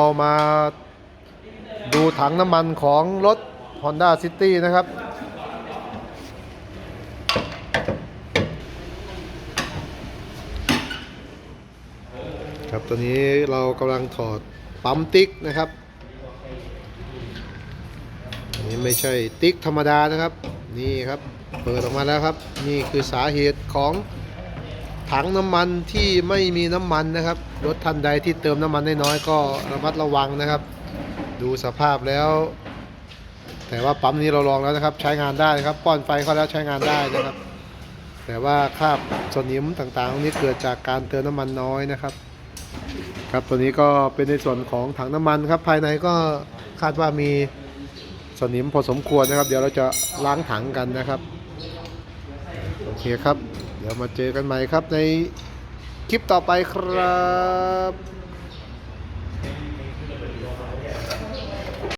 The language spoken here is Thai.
เรามาดูถังน้ำมันของรถ Honda City นะครับ ครับตัวนี้เรากำลังถอดปั๊มติ๊กนะครับอันนี้ไม่ใช่ติ๊กธรรมดานะครับ นี่ครับ เปิดออกมาแล้วครับ นี่คือสาเหตุของ ถังน้ำมันที่ไม่มีน้ำมันนะครับ รถท่านใดที่เติมน้ำมันน้อยๆก็ระมัดระวังนะครับ ดูสภาพแล้ว แต่ว่าปั๊มนี้เราลองแล้วนะครับ ใช้งานได้ครับป้อนไฟเข้าแล้วใช้งานได้นะครับ แต่ว่าคราบสนิมต่างๆ นี้เกิดจากการเติมน้ำมันน้อยนะครับ ครับตัวนี้ก็เป็นในส่วนของถังน้ำมันครับ ภายในก็คาดว่ามีสนิมพอสมควรนะครับ เดี๋ยวเราจะล้างถังกันนะครับ โอเคครับ เดี๋ยวมาเจอกันใหม่ครับในคลิปต่อไปครับ